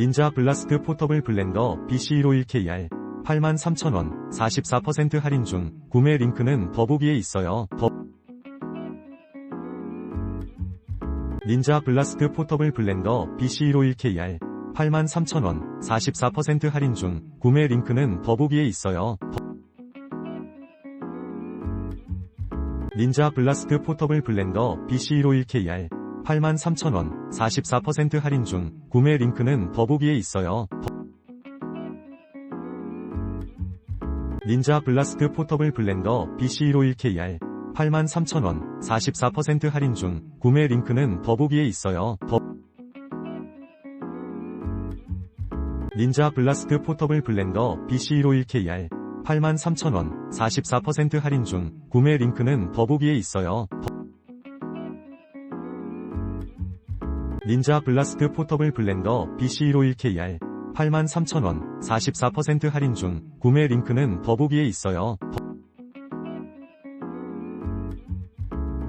닌자 블라스트 포터블 블렌더 BC151KR 83,000원 44% 할인 중 구매 링크는 더보기에 있어요. 더 닌자 블라스트 포터블 블렌더 BC151KR 83,000원 44% 할인 중 구매 링크는 더보기에 있어요. 더- 닌자 블라스트 포터블 블렌더 BC151KR 83,000원 44% 할인 중 구매 링크는 더보기에 있어요. 더- 닌자 블라스트 포터블 블렌더 BC151KR 83,000원 44% 할인 중 구매 링크는 더보기에 있어요. 더- 닌자 블라스트 포터블 블렌더 BC151KR 83,000원 44% 할인 중 구매 링크는 더보기에 있어요. 더- 닌자 블라스트 포터블 블렌더 BC151KR 83,000원 44% 할인 중 구매 링크는 더보기에 있어요. 더-